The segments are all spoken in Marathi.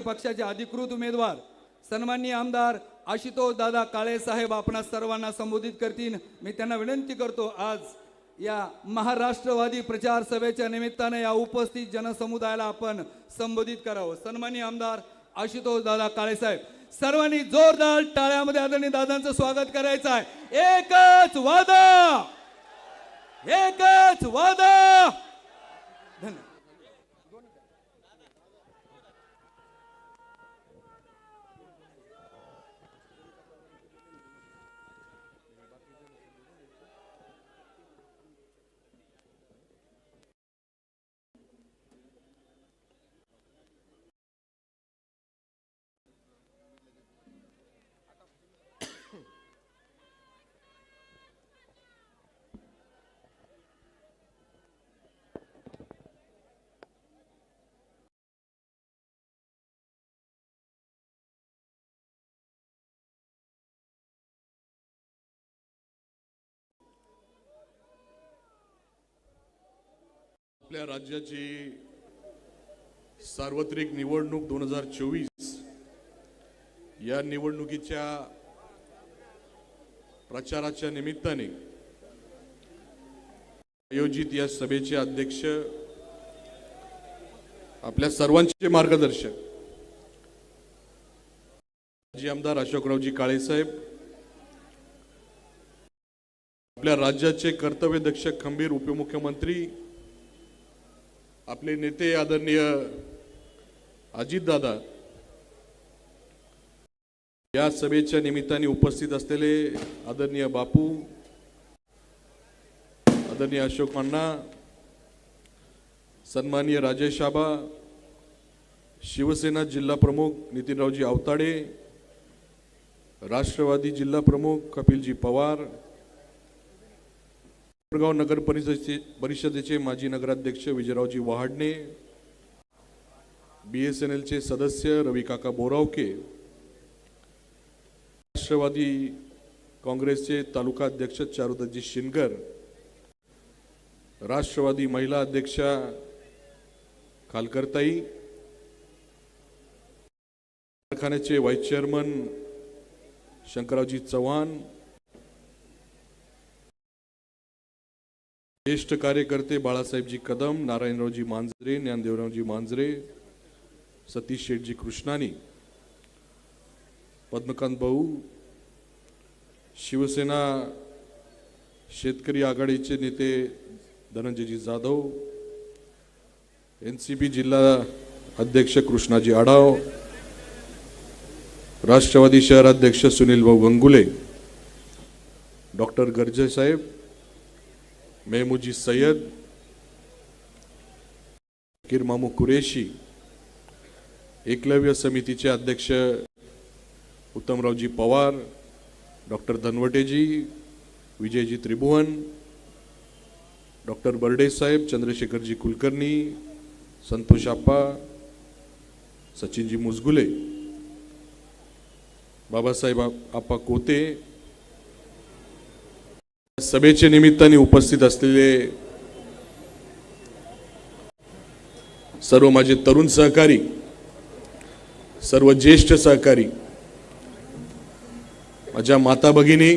पक्षाचे अधिकृत उमेदवार सन्माननीय आमदार आशुतोष दादा काळे साहेब सर्वांना संबोधित करतील. मी त्यांना विनंती करतो आज या महाराष्ट्रवादी प्रचार सभेच्या निमित्ताने या उपस्थित जनसमुदायाला आपण संबोधित करावं. सन्माननीय आमदार आशुतोष दादा काळे साहेब सर्वांनी जोरदार टाळ्यामध्ये आदरणीय दादांचं स्वागत करायचं आहे. एकच वादा! एकच वादा! धन्यवाद. आपल्या राज्याची सार्वत्रिक निवडणूक दोन हजार चोवीस या निवडणुकीच्या प्रचाराच्या निमित्ताने आयोजित या सभेचे अध्यक्ष आपल्या सर्वांचे मार्गदर्शक माजी आमदार अशोकरावजी काळेसाहेब आपल्या राज्याचे कर्तव्यदक्ष खंबीर उपमुख्यमंत्री आपले नेते आदरणीय अजितदादा या सभेच्या निमित्ताने उपस्थित असलेले आदरणीय बापू आदरणीय अशोक अण्णा सन्माननीय राजेश आबा शिवसेना जिल्हा प्रमुख नितीनरावजी आवताडे राष्ट्रवादी जिल्हा प्रमुख कपिलजी पवार कोपरगाव नगर परिषदेचे परिषदेचे माजी नगराध्यक्ष विजयरावजी वहाडणे बी एस एन एलचे सदस्य रविकाका बोरावके राष्ट्रवादी काँग्रेसचे तालुका अध्यक्ष चारुदत्तजी शिनगर राष्ट्रवादी महिला अध्यक्षा खालकरताई कारखान्याचे व्हाईस चेअरमन शंकररावजी चव्हाण ज्येष्ठ कार्यकर्ते बाळासाहेबजी कदम नारायणरावजी मांजरे ज्ञानदेवरावजी मांजरे सतीश शेठजी कृष्णानी पद्मकांत भाऊ शिवसेना शेतकरी आघाडीचे नेते Dhananjayji Jadhav N C P जिल्हा अध्यक्ष कृष्णाजी आढाव राष्ट्रवादी शहराध्यक्ष सुनील भाऊ गंगुले डॉक्टर गर्जे साहेब मेहमूजी सय्यद किर मामू कुरेशी एकलव्य समितीचे अध्यक्ष उत्तमरावजी पवार डॉक्टर धनवटेजी विजयजी त्रिभुवन डॉक्टर बर्डे साहेब चंद्रशेखरजी कुलकर्णी संतोष आप्पा सचिनजी मुजगुले बाबासाहेब आप्पा कोते सभेचे निमित्ताने उपस्थित असलेले सर्व माझे तरुण सहकारी सर्व ज्येष्ठ सहकारी माझ्या माता भगिनी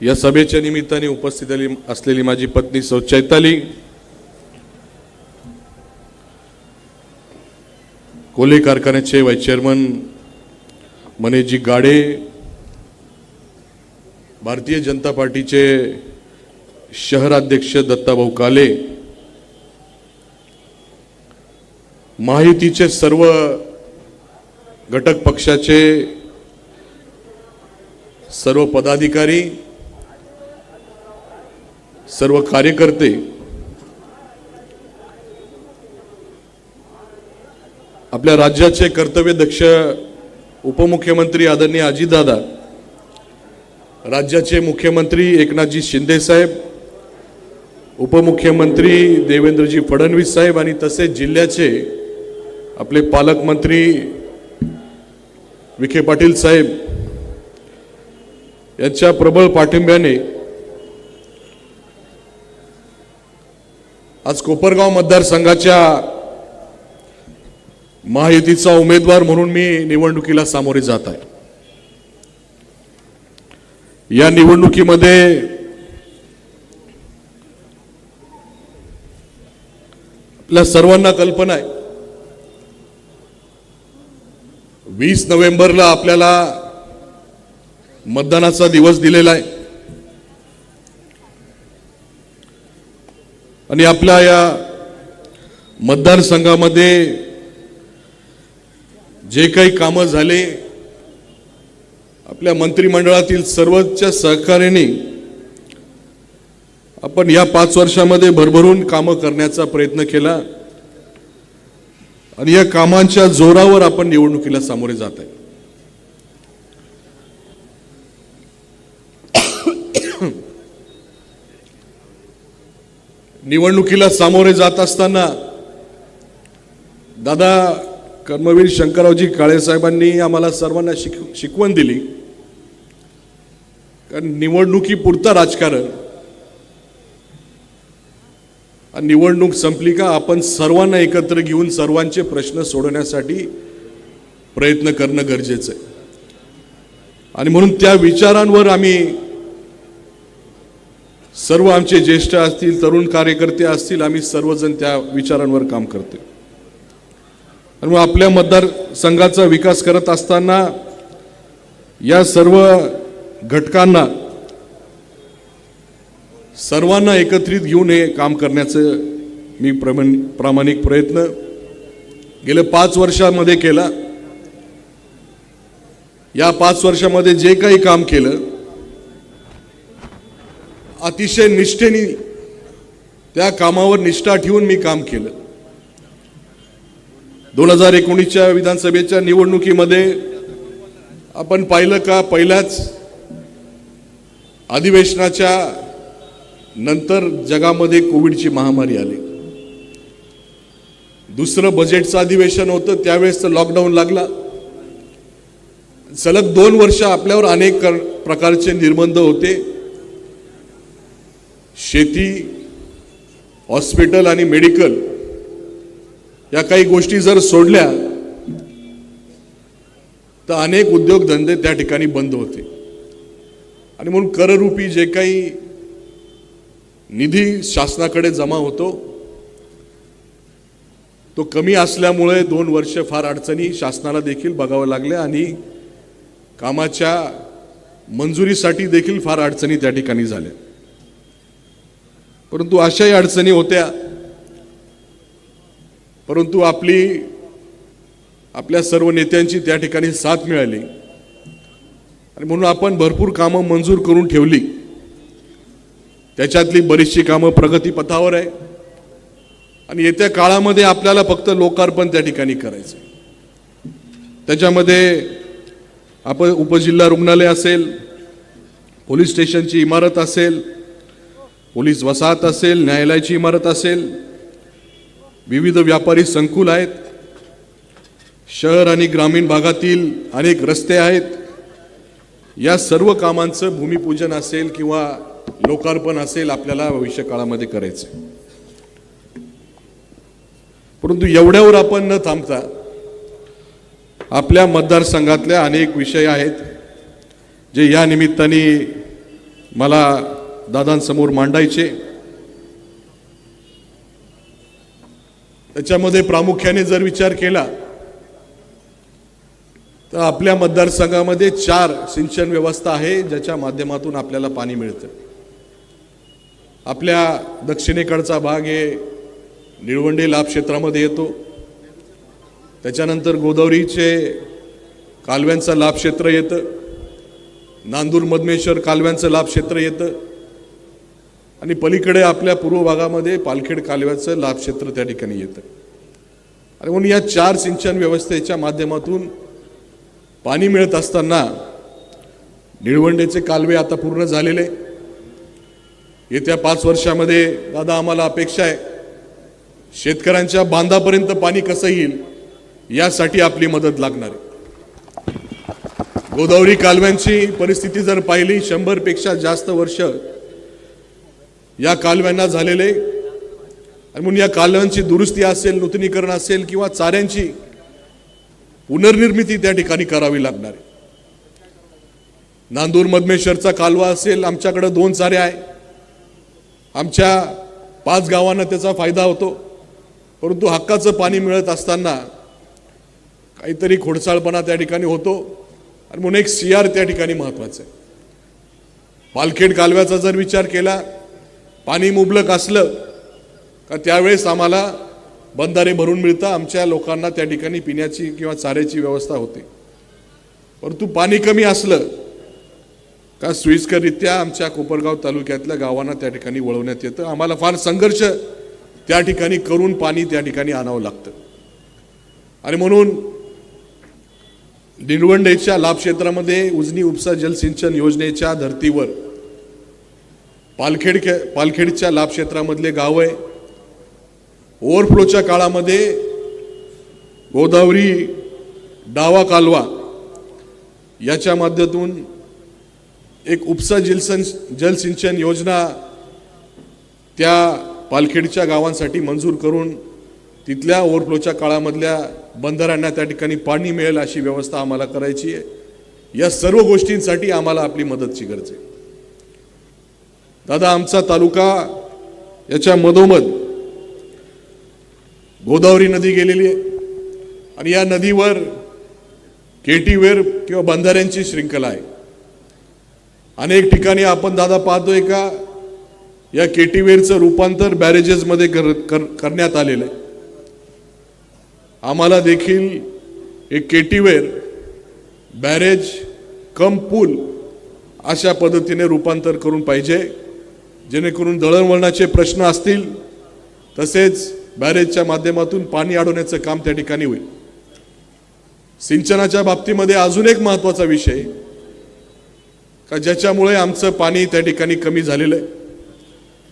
या सभेच्या निमित्ताने उपस्थित असलेली माझी पत्नी सौ चैताली कोले कारखान्याचे व्हाईस चेअरमन मनेजी गाडे भारतीय जनता पार्टीचे शहराध्यक्ष दत्ताभाऊ काले महायुतीचे सर्व घटक पक्षाचे सर्व पदाधिकारी सर्व कार्यकर्ते आपल्या राज्याचे कर्तव्यदक्ष उपमुख्यमंत्री आदरणीय अजितदादा राज्याचे मुख्यमंत्री एकनाथजी शिंदे साहेब उपमुख्यमंत्री देवेंद्रजी फडणवीस साहेब आणि तसेच जिल्ह्याचे आपले पालकमंत्री विखे पाटील साहेब यांच्या प्रबळ पाठिंब्याने आज कोपरगाव मतदारसंघाच्या महायुतीचा उमेदवार म्हणून मी निवडणुकीला सामोरे जात आहे. या निवडणुकीमध्ये आपल्या सर्वांना कल्पना आहे. वीस नोव्हेंबरला आपल्याला मतदानाचा दिवस दिलेला आहे. आणि आपल्या या मतदारसंघामध्ये जे काही कामं झाले आपल्या मंत्रिमंडळातील सर्वच्या सहकार्याने आपण या पाच वर्षामध्ये भरभरून कामं करण्याचा प्रयत्न केला आणि या कामांच्या जोरावर आपण निवडणुकीला सामोरे जात आहे. निवडणुकीला सामोरे जात असताना दादा कर्मवीर शंकररावजी काळेसाहेबांनी आम्हाला सर्वांना शिक शिकवण दिली. कारण निवडणुकीपुरतं राजकारण. आणि निवडणूक संपली का आपण सर्वांना एकत्र घेऊन सर्वांचे प्रश्न सोडवण्यासाठी प्रयत्न करणं गरजेचं आहे. आणि म्हणून त्या विचारांवर आम्ही सर्व आमचे ज्येष्ठ असतील तरुण कार्यकर्ते असतील आम्ही सर्वजण त्या विचारांवर काम करतो आणि मग आपल्या मतदारसंघाचा विकास करत असताना या सर्व घटकांना सर्वांना एकत्रित घेऊन हे काम करण्याचं मी प्रमाण प्रामाणिक प्रयत्न गेल्या पाच वर्षामध्ये केला. या पाच वर्षामध्ये जे काही काम केलं अतिशय निष्ठेने त्या कामावर निष्ठा ठेवून मी काम केलं. दोन हजार एकोणीसच्या विधानसभेच्या निवडणुकीमध्ये आपण पाहिलं का पहिल्याच अधिवेशनाच्या नंतर जगामध्ये कोविडची महामारी आली. दुसरं बजेटचं अधिवेशन होतं त्यावेळेस तर लॉकडाऊन लागला. सलग दोन वर्ष आपल्यावर अनेक प्रकारचे निर्बंध होते. शेती हॉस्पिटल आणि मेडिकल या काही गोष्टी जर सोडल्या तर अनेक उद्योगधंदे त्या ठिकाणी बंद होते. आणि म्हणून कररूपी जे काही निधी शासनाकडे जमा होतो तो कमी असल्यामुळे दोन वर्ष फार अडचणी शासनाला देखील बघावं लागल्या आणि कामाच्या मंजुरीसाठी देखील फार अडचणी त्या ठिकाणी झाल्या. परंतु अशाही अडचणी होत्या परंतु आपली आपल्या सर्व नेत्यांची त्या ठिकाणी साथ मिळाली. आणि म्हणून आपण भरपूर कामं मंजूर करून ठेवली. त्याच्यातली बरीचशी कामं प्रगतीपथावर आहे. आणि येत्या काळामध्ये आपल्याला फक्त लोकार्पण त्या ठिकाणी करायचं त्याच्यामध्ये आपण उपजिल्हा रुग्णालय असेल पोलीस स्टेशनची इमारत असेल पोलीस वसाहत असेल न्यायालयाची इमारत असेल विविध व्यापारी संकुल आहेत. शहर आणि ग्रामीण भागातील अनेक रस्ते आहेत. या सर्व कामांचं भूमिपूजन असेल किंवा लोकार्पण असेल आपल्याला भविष्य काळामध्ये करायचं परंतु एवढ्यावर आपण न थांबता आपल्या मतदारसंघातल्या अनेक विषय आहेत जे या निमित्ताने मला दादांसमोर मांडायचे. त्याच्यामध्ये प्रामुख्याने जर विचार केला तर आपल्या मतदारसंघामध्ये चार सिंचन व्यवस्था आहे ज्याच्या माध्यमातून आपल्याला पाणी मिळतं. आपल्या दक्षिणेकडचा भाग हे निळवंडे लाभ क्षेत्रामध्ये येतो. त्याच्यानंतर गोदावरीचे कालव्यांचं लाभ क्षेत्र येतं. नांदूर मधमेश्वर कालव्यांचं लाभ क्षेत्र येतं. आणि पलीकडे आपल्या पूर्व भागामध्ये पालखेड कालव्याचं लाभक्षेत्र त्या ठिकाणी येतं. आणि म्हणून या चार सिंचन व्यवस्थेच्या माध्यमातून पाणी मिळत असताना निळवंडेचे कालवे आता पूर्ण झालेले. येत्या पाच वर्षामध्ये दादा आम्हाला अपेक्षा आहे शेतकऱ्यांच्या बांधापर्यंत पाणी कसं येईल यासाठी आपली मदत लागणार आहे. गोदावरी कालव्यांची परिस्थिती जर पाहिली शंभरपेक्षा जास्त वर्ष या कालव्यांना झालेले आणि म्हणून या कालव्यांची दुरुस्ती असेल नूतनीकरण असेल किंवा चाऱ्यांची पुनर्निर्मिती त्या ठिकाणी करावी लागणार आहे. नांदूर मधमेश्वरचा कालवा असेल आमच्याकडं दोन चारे आहे. आमच्या पाच गावांना त्याचा फायदा होतो. परंतु हक्काचं पाणी मिळत असताना काहीतरी खोडसाळपणा त्या ठिकाणी होतो. आणि म्हणून एक सी आर त्या ठिकाणी महत्वाचं आहे. पालखेड कालव्याचा जर विचार केला पाणी मुबलक असलं का त्यावेळेस आम्हाला बंधारे भरून मिळतं आमच्या लोकांना त्या ठिकाणी पिण्याची किंवा चाऱ्याची व्यवस्था होते. परंतु पाणी कमी असलं का सोयीस्कररित्या आमच्या कोपरगाव तालुक्यातल्या गावांना त्या ठिकाणी वळवण्यात येतं. आम्हाला फार संघर्ष त्या ठिकाणी करून पाणी त्या ठिकाणी आणावं लागतं. आणि म्हणून निळवंडेच्या लाभक्षेत्रामध्ये उजनी उपसा जलसिंचन योजनेच्या धर्तीवर पालखेड पालखेडच्या लाभक्षेत्रामधले गाव आहे. ओव्हरफ्लोच्या काळामध्ये गोदावरी डावा कालवा याच्या माध्यमातून एक उपसा जलसन जलसिंचन योजना त्या पालखेडच्या गावांसाठी मंजूर करून तिथल्या ओव्हरफ्लोच्या काळामधल्या बंदरांना त्या ठिकाणी पाणी मिळेल अशी व्यवस्था आम्हाला करायची आहे. या सर्व गोष्टींसाठी आम्हाला आपली मदतची गरज आहे. दादा आमचा तालुका याच्या मधोमध गोदावरी नदी गेलेली आहे आणि या नदीवर केटीवेर किंवा बंधाऱ्यांची श्रृंखला आहे. अनेक ठिकाणी आपण दादा पाहतोय का या केटीवेरचं रूपांतर बॅरेजेसमध्ये कर, कर, करण्यात आलेलं आहे. आम्हाला देखील एक केटीवेर बॅरेज कम पूल अशा पद्धतीने रूपांतर करून पाहिजे. जेणेकरून दळणवळणाचे प्रश्न असतील तसेच बॅरेजच्या माध्यमातून पाणी अडवण्याचं काम त्या ठिकाणी होईल. सिंचनाच्या बाबतीमध्ये अजून एक महत्त्वाचा विषय का ज्याच्यामुळे आमचं पाणी त्या ठिकाणी कमी झालेलं आहे.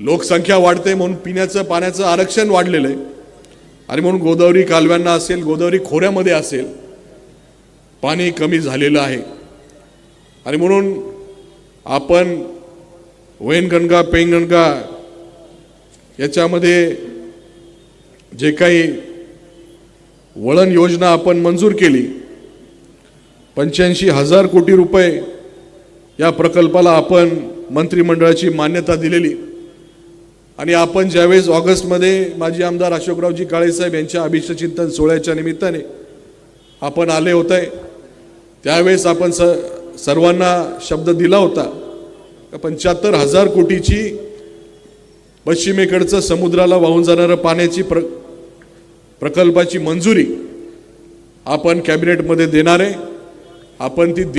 लोकसंख्या वाढते म्हणून पिण्याचं पाण्याचं आरक्षण वाढलेलं आहे. आणि म्हणून गोदावरी कालव्यांना असेल गोदावरी खोऱ्यामध्ये असेल पाणी कमी झालेलं आहे. आणि म्हणून आपण वैनगणगा पैनगणगा याच्यामध्ये जे काही वळण योजना आपण मंजूर केली पंच्याऐंशी हजार कोटी रुपये या प्रकल्पाला आपण मंत्रिमंडळाची मान्यता दिलेली. आणि आपण ज्यावेळेस ऑगस्टमध्ये माजी आमदार अशोकरावजी काळेसाहेब यांच्या अभिष्टचिंतन सोहळ्याच्या निमित्ताने आपण आले होते त्यावेळेस आपण स सर्वांना शब्द दिला होता पंच्याहत्तर हजार कोटीची पश्चिमेकडचं समुद्राला वाहून जाणारं पाण्याची प्र प्रकल्पाची मंजुरी आपण कॅबिनेटमध्ये देणार आहे. आपण ती